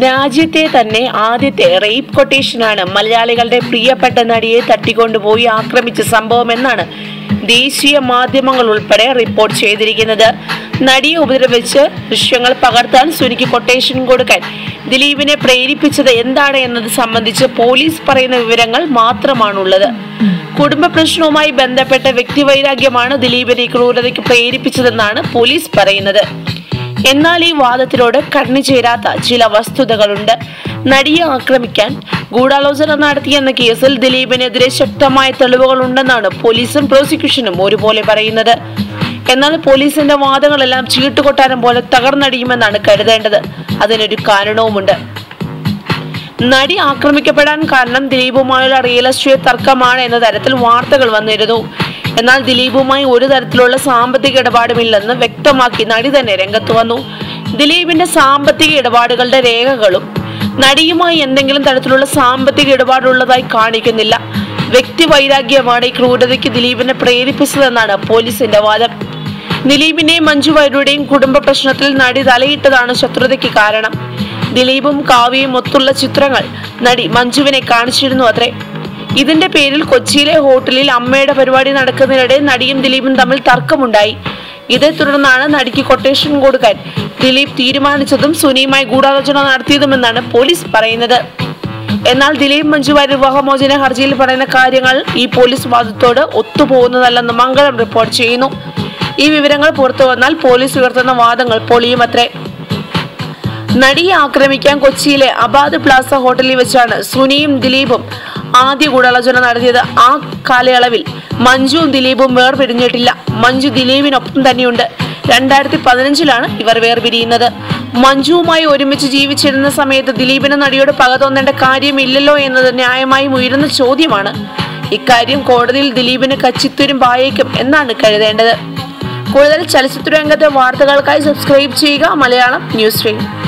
രാജ്യത്തെ തന്നെ ആദ്യത്തെ റേപ്പ് കൊട്ടേഷനാണ് മലയാളികളുടെ പ്രിയപ്പെട്ട നടിയെ തട്ടിക്കൊണ്ടുപോയി ആക്രമിച്ച സംഭവം എന്നാണ് ദേശീയ മാധ്യമങ്ങൾ ഉൾപ്പെടെ റിപ്പോർട്ട് ചെയ്തിരിക്കുന്നത്. നടിയെ ഉപദ്രവിച്ച് ദൃശ്യങ്ങൾ പകർത്താൻ സുനിക്ക് കൊട്ടേഷൻ കൊടുക്കാൻ ദിലീപിനെ പ്രേരിപ്പിച്ചത് എന്താണ് എന്നത് സംബന്ധിച്ച് പോലീസ് പറയുന്ന വിവരങ്ങൾ മാത്രമാണുള്ളത്. കുടുംബ പ്രശ്നവുമായി ബന്ധപ്പെട്ട വ്യക്തിവൈരാഗ്യമാണ് ദിലീപിനെ ക്രൂരതയ്ക്ക് പ്രേരിപ്പിച്ചതെന്നാണ് പോലീസ് പറയുന്നത്. എന്നാൽ ഈ വാദത്തിനോട് കണ്ണു ചേരാത്ത ചില വസ്തുതകളുണ്ട്. നടിയെ ആക്രമിക്കാൻ ഗൂഢാലോചന നടത്തിയെന്ന കേസിൽ ദിലീപിനെതിരെ ശക്തമായ തെളിവുകൾ ഉണ്ടെന്നാണ് പോലീസും പ്രോസിക്യൂഷനും ഒരുപോലെ പറയുന്നത്. എന്നാൽ പോലീസിന്റെ വാദങ്ങളെല്ലാം ചീട്ടുകൊട്ടാരം പോലെ തകർന്നടിയുമെന്നാണ് കരുതേണ്ടത്. അതിനൊരു കാരണവുമുണ്ട്. നടി ആക്രമിക്കപ്പെടാൻ കാരണം ദിലീപുമായുള്ള റിയൽ എസ്റ്റേറ്റ് തർക്കമാണ് എന്ന തരത്തിൽ വാർത്തകൾ വന്നിരുന്നു. എന്നാൽ ദിലീപുമായി ഒരു തരത്തിലുള്ള സാമ്പത്തിക ഇടപാടുമില്ലെന്ന് വ്യക്തമാക്കി നടി തന്നെ രംഗത്ത് വന്നു. ദിലീപിന്റെ സാമ്പത്തിക ഇടപാടുകളുടെ രേഖകളും നടിയുമായി എന്തെങ്കിലും തരത്തിലുള്ള സാമ്പത്തിക ഇടപാടുള്ളതായി കാണിക്കുന്നില്ല. വ്യക്തി വൈരാഗ്യമാണ് ഈ ക്രൂരതയ്ക്ക് ദിലീപിനെ പ്രേരിപ്പിച്ചതെന്നാണ് പോലീസിന്റെ വാദം. ദിലീപിന്റെയും മഞ്ജു വാര്യരുടെയും കുടുംബ പ്രശ്നത്തിൽ നടി തലയിട്ടതാണ് ശത്രുതയ്ക്ക് കാരണം. ദിലീപും കാവ്യയും ഒത്തുള്ള ചിത്രങ്ങൾ നടി മഞ്ജുവിനെ കാണിച്ചിരുന്നു അത്രേ. ഇതിന്റെ പേരിൽ കൊച്ചിയിലെ ഹോട്ടലിൽ അമ്മയുടെ പരിപാടി നടക്കുന്നതിനിടെ നടിയും ദിലീപും തമ്മിൽ തർക്കമുണ്ടായി. ഇതേ തുടർന്നാണ് നടിക്ക് കൊട്ടേഷൻ കൊടുക്കാൻ. ദിലീപ് തീരുമാനിച്ചതും സുനിയുമായി ഗൂഢാലോചന നടത്തിയതുമെന്നാണ് പോലീസ് പറയുന്നത്. എന്നാൽ ദിലീപ് മഞ്ജു വാര്യർ വിവാഹമോചന ഹർജിയിൽ പറയുന്ന കാര്യങ്ങൾ ഈ പോലീസ് വാദത്തോട് ഒത്തുപോകുന്നതല്ലെന്ന് മംഗളം റിപ്പോർട്ട് ചെയ്യുന്നു. ഈ വിവരങ്ങൾ പുറത്തു വന്നാൽ പോലീസ് ഉയർത്തുന്ന വാദങ്ങൾ പൊളിയുമത്രേ. നടിയെ ആക്രമിക്കാൻ കൊച്ചിയിലെ അബാദ് പ്ലാസ ഹോട്ടലിൽ വെച്ചാണ് സുനിയും ദിലീപും ആദ്യ ഗൂഢാലോചന നടത്തിയത് ആ കാലയളവിൽ. മഞ്ജുവും ദിലീപും വേർപിരിഞ്ഞിട്ടില്ല. മഞ്ജു ദിലീപിനൊപ്പം തന്നെയുണ്ട്. രണ്ടായിരത്തി പതിനഞ്ചിലാണ് ഇവർ വേർപിരിയുന്നത്. മഞ്ജുവുമായി ഒരുമിച്ച് ജീവിച്ചിരുന്ന സമയത്ത് ദിലീപിന് നടിയോട് പക തോന്നേണ്ട കാര്യമില്ലല്ലോ എന്നത് ന്യായമായും ഉയരുന്ന ചോദ്യമാണ്. ഇക്കാര്യം കോടതിയിൽ ദിലീപിന് കച്ചിത്തൂരും പായേക്കും എന്നാണ് കരുതേണ്ടത്. കൂടുതൽ ചലച്ചിത്ര രംഗത്തെ വാർത്തകൾക്കായി സബ്സ്ക്രൈബ് ചെയ്യുക മലയാളം ന്യൂസ് സ്ട്രീം